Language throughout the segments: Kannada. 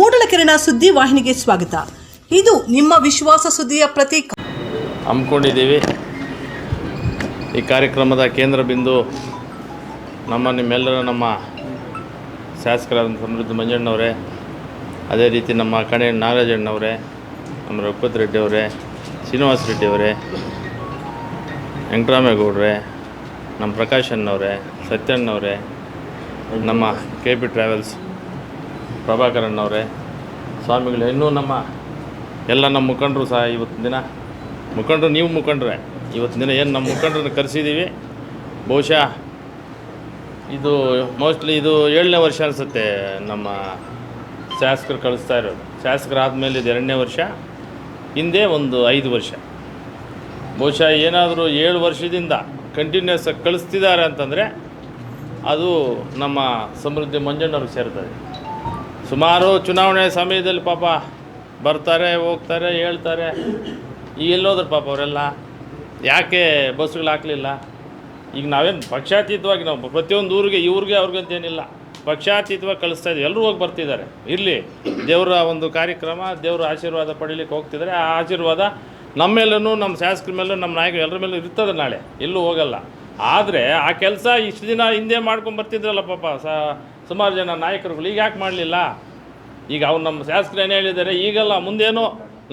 ಮೂಡಲಕೆರೆನ ಸುದ್ದಿ ವಾಹಿನಿಗೆ ಸ್ವಾಗತ. ಇದು ನಿಮ್ಮ ವಿಶ್ವಾಸ ಸುದ್ದಿಯ ಪ್ರತೀಕ. ಹಮ್ಮಿಕೊಂಡಿದ್ದೀವಿ. ಈ ಕಾರ್ಯಕ್ರಮದ ಕೇಂದ್ರ ಬಿಂದು ನಮ್ಮ ನಿಮ್ಮೆಲ್ಲರ ನಮ್ಮ ಶಾಸಕರಾದ ಸಮೃದ್ಧ ಮಂಜಣ್ಣವರೇ, ಅದೇ ರೀತಿ ನಮ್ಮ ಕಣೆ ನಾಗರಾಜಣ್ಣವರೇ, ನಮ್ಮ ರಘುಪತ್ ರೆಡ್ಡಿ ಅವರೇ ಶ್ರೀನಿವಾಸ ರೆಡ್ಡಿ ಅವರೇ ವೆಂಕಟರಾಮೇಗೌಡ್ರೆ, ನಮ್ಮ ಪ್ರಕಾಶ್ ಅಣ್ಣವರೇ, ಸತ್ಯಣ್ಣವರೇ, ನಮ್ಮ ಕೆ ಪಿ ಟ್ರಾವೆಲ್ಸ್ ಪ್ರಭಾಕರಣ್ಣವರೇ ಸ್ವಾಮಿಗಳು, ಇನ್ನೂ ನಮ್ಮ ಎಲ್ಲ ನಮ್ಮ ಮುಖಂಡರು ಸಹ ಇವತ್ತಿನ ದಿನ, ಮುಖಂಡರು ನೀವು ಮುಖಂಡ್ರೆ, ಇವತ್ತಿನ ದಿನ ಏನು ನಮ್ಮ ಮುಖಂಡರನ್ನ ಕರೆಸಿದ್ದೀವಿ, ಬಹುಶಃ ಇದು ಮೋಸ್ಟ್ಲಿ ಇದು ಏಳನೇ ವರ್ಷ ಅನಿಸುತ್ತೆ ನಮ್ಮ ಶಾಸಕರು ಕಳಿಸ್ತಾ ಇರೋದು. ಶಾಸಕರಾದ್ಮೇಲೆ ಇದು ಎರಡನೇ ವರ್ಷ, ಹಿಂದೆ ಒಂದು ಐದು ವರ್ಷ. ಬಹುಶಃ ಏನಾದರೂ ಏಳು ವರ್ಷದಿಂದ ಕಂಟಿನ್ಯೂಸ್ ಆಗಿ ಕಳಿಸ್ತಿದ್ದಾರೆ ಅಂತಂದರೆ ಅದು ನಮ್ಮ ಸಮೃದ್ಧಿ ಮಂಜಣ್ಣವ್ರಿಗೆ ಸೇರ್ತದೆ. ಸುಮಾರು ಚುನಾವಣೆ ಸಮಯದಲ್ಲಿ ಪಾಪ ಬರ್ತಾರೆ, ಹೋಗ್ತಾರೆ, ಹೇಳ್ತಾರೆ. ಈಗ ಎಲ್ಲೋದ್ರು ಪಾಪ ಅವರೆಲ್ಲ. ಯಾಕೆ ಬಸ್ಸುಗಳು ಹಾಕಲಿಲ್ಲ? ಈಗ ನಾವೇನು ಪಕ್ಷಾತೀತವಾಗಿ ನಾವು ಪ್ರತಿಯೊಂದು ಊರಿಗೆ, ಇವ್ರಿಗೆ ಅವ್ರಿಗಂತೇನಿಲ್ಲ ಪಕ್ಷಾತೀತವಾಗಿ ಕಳಿಸ್ತಾ ಇದ್ದೀವಿ. ಎಲ್ಲರೂ ಹೋಗಿ ಬರ್ತಿದ್ದಾರೆ. ಇರಲಿ. ದೇವರ ಒಂದು ಕಾರ್ಯಕ್ರಮ, ದೇವರ ಆಶೀರ್ವಾದ ಪಡೀಲಿಕ್ಕೆ ಹೋಗ್ತಿದ್ದಾರೆ. ಆ ಆಶೀರ್ವಾದ ನಮ್ಮ ಮೇಲೂ, ನಮ್ಮ ಶಾಸಕರ ಮೇಲೂ, ನಮ್ಮ ನಾಯಕರು ಎಲ್ಲರ ಮೇಲೂ ಇರ್ತದೆ ನಾಳೆ. ಎಲ್ಲೂ ಹೋಗಲ್ಲ. ಆದರೆ ಆ ಕೆಲಸ ಇಷ್ಟು ದಿನ ಹಿಂದೆ ಮಾಡ್ಕೊಂಡು ಬರ್ತಿದ್ರಲ್ಲ ಪಾಪ ಸುಮಾರು ಜನ ನಾಯಕರುಗಳು. ಈಗ ಯಾಕೆ ಮಾಡಲಿಲ್ಲ? ಈಗ ಅವ್ರು ನಮ್ಮ ಶಾಸಕರು ಏನು ಹೇಳಿದ್ದಾರೆ, ಈಗಲ್ಲ ಮುಂದೇನು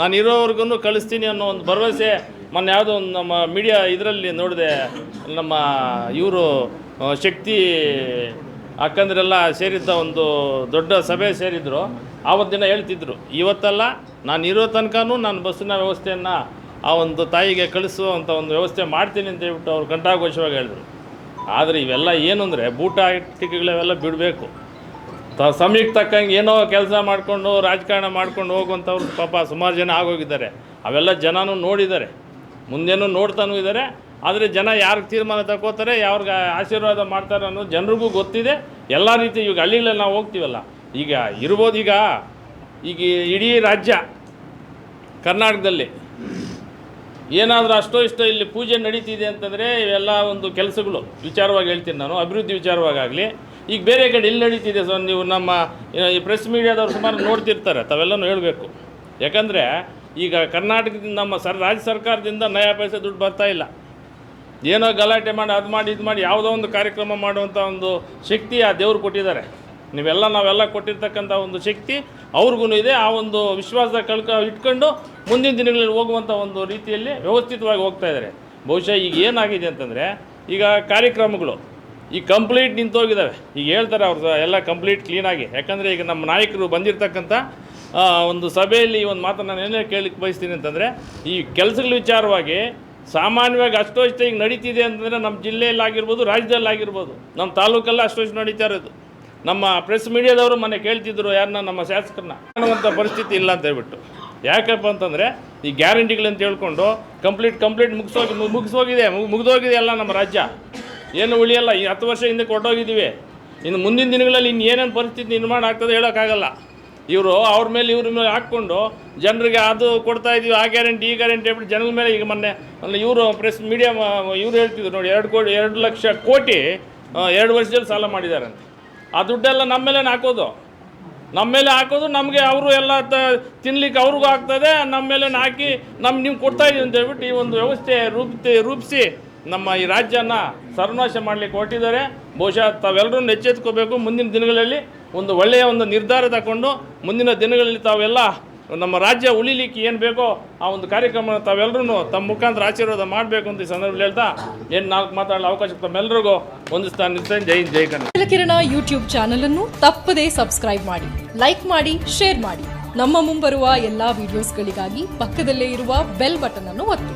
ನಾನು ಇರೋವರೆಗೂ ಕಳಿಸ್ತೀನಿ ಅನ್ನೋ ಒಂದು ಭರವಸೆ ಮೊನ್ನೆ ಯಾವುದೋ ಒಂದು ನಮ್ಮ ಮೀಡಿಯಾ ಇದರಲ್ಲಿ ನೋಡಿದೆ, ನಮ್ಮ ಇವರು ಶಕ್ತಿ ಅಕ್ಕಂದ್ರೆಲ್ಲ ಸೇರಿದ್ದ ಒಂದು ದೊಡ್ಡ ಸಭೆ ಸೇರಿದ್ರು. ಆವತ್ತಿನ ಹೇಳ್ತಿದ್ರು. ಇವತ್ತಲ್ಲ ನಾನು ಇರೋ ತನಕನೂ ನಾನು ಬಸ್ಸಿನ ವ್ಯವಸ್ಥೆಯನ್ನು ಆ ಒಂದು ತಾಯಿಗೆ ಕಳಿಸುವಂಥ ಒಂದು ವ್ಯವಸ್ಥೆ ಮಾಡ್ತೀನಿ ಅಂತ ಹೇಳ್ಬಿಟ್ಟು ಅವ್ರು ಕಂಠಾಘೋಷವಾಗಿ ಹೇಳಿದ್ರು. ಆದರೆ ಇವೆಲ್ಲ ಏನು ಅಂದರೆ ಬೂಟ ಟಿಕೆಗಳೆಲ್ಲ ಬಿಡಬೇಕು. ತ, ಸಮಯಕ್ಕೆ ತಕ್ಕಂಗೆ ಏನೋ ಕೆಲಸ ಮಾಡಿಕೊಂಡು, ರಾಜಕಾರಣ ಮಾಡ್ಕೊಂಡು ಹೋಗುವಂಥವ್ರು ಪಾಪ ಸುಮಾರು ಜನ ಆಗೋಗಿದ್ದಾರೆ. ಅವೆಲ್ಲ ಜನನೂ ನೋಡಿದ್ದಾರೆ. ಮುಂದೇನೂ ನೋಡ್ತಾನೂ ಇದ್ದಾರೆ. ಆದರೆ ಜನ ಯಾರಿಗೆ ತೀರ್ಮಾನ ತಗೋತಾರೆ ಯಾವ್ರಿಗೆ ಆಶೀರ್ವಾದ ಮಾಡ್ತಾರೆ ಅನ್ನೋದು ಜನರಿಗೂ ಗೊತ್ತಿದೆ. ಎಲ್ಲ ರೀತಿ ಈಗ ಹಳ್ಳಿಗಳಲ್ಲಿ ನಾವು ಹೋಗ್ತೀವಲ್ಲ. ಈಗ ಇರ್ಬೋದು ಈಗ ಈಗ ಇಡೀ ರಾಜ್ಯ ಕರ್ನಾಟಕದಲ್ಲಿ ಏನಾದರೂ ಅಷ್ಟೋ ಇಷ್ಟೋ ಇಲ್ಲಿ ಪೂಜೆ ನಡೀತಿದೆ ಅಂತಂದರೆ ಇವೆಲ್ಲ ಒಂದು ಕೆಲಸಗಳು. ವಿಚಾರವಾಗಿ ಹೇಳ್ತೀನಿ ನಾನು. ಅಭಿವೃದ್ಧಿ ವಿಚಾರವಾಗಲಿ ಈಗ ಬೇರೆ ಕಡೆ ಇಲ್ಲಿ ನಡೀತಿದೆ ಸರ್ ನೀವು ನಮ್ಮ ಈ ಪ್ರೆಸ್ ಮೀಡಿಯಾದವರು ಸುಮಾರು ನೋಡ್ತಿರ್ತಾರೆ, ತಾವೆಲ್ಲನೂ ಹೇಳಬೇಕು. ಯಾಕಂದರೆ ಈಗ ಕರ್ನಾಟಕದಿಂದ ನಮ್ಮ ಸರ್, ರಾಜ್ಯ ಸರ್ಕಾರದಿಂದ ನಯಾ ಪೈಸೆ ದುಡ್ಡು ಬರ್ತಾ ಇಲ್ಲ. ಏನೋ ಗಲಾಟೆ ಮಾಡಿ, ಅದು ಮಾಡಿ, ಇದು ಮಾಡಿ, ಯಾವುದೋ ಒಂದು ಕಾರ್ಯಕ್ರಮ ಮಾಡುವಂಥ ಒಂದು ಶಕ್ತಿ ಆ ದೇವರು ಕೊಟ್ಟಿದ್ದಾರೆ. ನೀವೆಲ್ಲ, ನಾವೆಲ್ಲ ಕೊಟ್ಟಿರ್ತಕ್ಕಂಥ ಒಂದು ಶಕ್ತಿ ಅವ್ರಿಗೂ ಇದೆ. ಆ ಒಂದು ವಿಶ್ವಾಸ ಕಳ್ಕ, ಇಟ್ಕೊಂಡು ಮುಂದಿನ ದಿನಗಳಲ್ಲಿ ಹೋಗುವಂಥ ಒಂದು ರೀತಿಯಲ್ಲಿ ವ್ಯವಸ್ಥಿತವಾಗಿ ಹೋಗ್ತಾ ಇದ್ದಾರೆ. ಬಹುಶಃ ಈಗ ಏನಾಗಿದೆ ಅಂತಂದರೆ, ಈಗ ಕಾರ್ಯಕ್ರಮಗಳು ಈಗ ಕಂಪ್ಲೀಟ್ ನಿಂತೋಗಿದ್ದಾವೆ ಈಗ ಹೇಳ್ತಾರೆ ಅವ್ರು ಎಲ್ಲ ಕಂಪ್ಲೀಟ್ ಕ್ಲೀನಾಗಿ ಯಾಕಂದರೆ ಈಗ ನಮ್ಮ ನಾಯಕರು ಬಂದಿರತಕ್ಕಂಥ ಒಂದು ಸಭೆಯಲ್ಲಿ ಒಂದು ಮಾತು ನಾನು ಏನೇ ಕೇಳಲಿಕ್ಕೆ ಬಯಸ್ತೀನಿ ಅಂತಂದರೆ, ಈ ಕೆಲಸಗಳ ವಿಚಾರವಾಗಿ ಸಾಮಾನ್ಯವಾಗಿ ಅಷ್ಟೋ ಇಷ್ಟ ಈಗ ನಡೀತಿದೆ ಅಂತಂದರೆ ನಮ್ಮ ಜಿಲ್ಲೆಯಲ್ಲಿ ಆಗಿರ್ಬೋದು, ರಾಜ್ಯದಲ್ಲಿ ಆಗಿರ್ಬೋದು, ನಮ್ಮ ತಾಲೂಕಲ್ಲ ಅಷ್ಟೋ ಇಷ್ಟು ನಡೀತಾ ಇರೋದು. ನಮ್ಮ ಪ್ರೆಸ್ ಮೀಡಿಯಾದವರು ಮೊನ್ನೆ ಕೇಳ್ತಿದ್ರು ಯಾರನ್ನ ನಮ್ಮ ಶಾಸಕರನ್ನ. ಅನ್ನುವಂಥ ಪರಿಸ್ಥಿತಿ ಇಲ್ಲ ಅಂತ ಹೇಳ್ಬಿಟ್ಟು. ಯಾಕಪ್ಪ ಅಂತಂದರೆ, ಈ ಗ್ಯಾರಂಟಿಗಳಂತ ಹೇಳ್ಕೊಂಡು ಕಂಪ್ಲೀಟ್ ಕಂಪ್ಲೀಟ್ ಮುಗಿಸೋಗಿ ಮುಗಿಸೋಗಿದೆ ಮುಗಿದೋಗಿದೆ ಎಲ್ಲ ನಮ್ಮ ರಾಜ್ಯ. ಏನು ಉಳಿಯಲ್ಲ, ಈ ಹತ್ತು ವರ್ಷ ಹಿಂದೆ ಕೊಟ್ಟೋಗಿದ್ದೀವಿ. ಇನ್ನು ಮುಂದಿನ ದಿನಗಳಲ್ಲಿ ಇನ್ನು ಏನೇನು ಪರಿಸ್ಥಿತಿ ನಿರ್ಮಾಣ ಆಗ್ತದೆ ಹೇಳೋಕ್ಕಾಗಲ್ಲ. ಇವರು ಅವ್ರ ಮೇಲೆ ಇವ್ರ ಮೇಲೆ ಹಾಕ್ಕೊಂಡು ಜನರಿಗೆ ಅದು ಕೊಡ್ತಾ ಇದ್ದೀವಿ ಆ ಗ್ಯಾರಂಟಿ, ಈ ಗ್ಯಾರಂಟಿ ಹೇಳ್ಬಿಟ್ಟು ಜನರ ಮೇಲೆ ಈಗ ಮೊನ್ನೆ ಅಲ್ಲಿ ಇವರು ಪ್ರೆಸ್ ಮೀಡಿಯಾ ಇವ್ರು ಹೇಳ್ತಿದ್ರು ನೋಡಿ, ಎರಡು ಕೋಟಿ, ಎರಡು ಲಕ್ಷ ಕೋಟಿ ಎರಡು ವರ್ಷದಲ್ಲಿ ಸಾಲ ಮಾಡಿದಾರಂತೆ. ಆ ದುಡ್ಡೆಲ್ಲ ನಮ್ಮ ಮೇಲೆ ಹಾಕೋದು. ನಮ್ಮ ಮೇಲೆ ಹಾಕೋದು, ನಮಗೆ ಅವರು ಎಲ್ಲ ತ, ತಿನ್ಲಿಕ್ಕೆ ಅವ್ರಿಗೂ ಆಗ್ತದೆ, ನಮ್ಮ ಮೇಲೆ ಹಾಕಿ ನಮ್ಮ ನೀವು ಕೊಡ್ತಾ ಇದೀವಿ ಅಂತ ಹೇಳ್ಬಿಟ್ಟು ಈ ಒಂದು ವ್ಯವಸ್ಥೆ ರೂಪಿಸಿ ರೂಪಿಸಿ ನಮ್ಮ ಈ ರಾಜ್ಯನ ಸರ್ವನಾಶ ಮಾಡಲಿಕ್ಕೆ ಹೊರಟಿದ್ದಾರೆ. ಬಹುಶಃ ತಾವೆಲ್ಲರೂ ಎಚ್ಚೆತ್ಕೋಬೇಕು ಮುಂದಿನ ದಿನಗಳಲ್ಲಿ ಒಂದು ಒಳ್ಳೆಯ ಒಂದು ನಿರ್ಧಾರ ತಗೊಂಡು ಮುಂದಿನ ದಿನಗಳಲ್ಲಿ ತಾವೆಲ್ಲ ನಮ್ಮ ರಾಜ್ಯ ಉಳಿಲಿಕ್ಕೆ ಏನು ಬೇಕೋ ಆ ಒಂದು ಕಾರ್ಯಕ್ರಮ ತಾವೆಲ್ಲರೂ ತಮ್ಮ ಮುಖಾಂತರ ಆಶೀರ್ವಾದ ಮಾಡಬೇಕು ಅಂತ ಈ ಸಂದರ್ಭದಲ್ಲಿ ಹೇಳ್ತಾ ಏನು ನಾಲ್ಕು ಮಾತಾಡಲು ಅವಕಾಶ ತಮ್ಮೆಲ್ಲರಿಗೂ ಹೊಂದಿಸ್ತಾ ನಿಲ್ತೇನೆ ಜೈ ಜೈ ಕನ್ನಡ. ಕಿರಣ ಯೂಟ್ಯೂಬ್ ಚಾನಲ್ ಅನ್ನು ತಪ್ಪದೇ ಸಬ್ಸ್ಕ್ರೈಬ್ ಮಾಡಿ ಲೈಕ್ ಮಾಡಿ ಶೇರ್ ಮಾಡಿ. ನಮ್ಮ ಮುಂಬರುವ ಎಲ್ಲಾ ವಿಡಿಯೋಸ್ಗಳಿಗಾಗಿ ಪಕ್ಕದಲ್ಲೇ ಇರುವ ಬೆಲ್ ಬಟನ್ ಅನ್ನು ಒತ್ತಿ.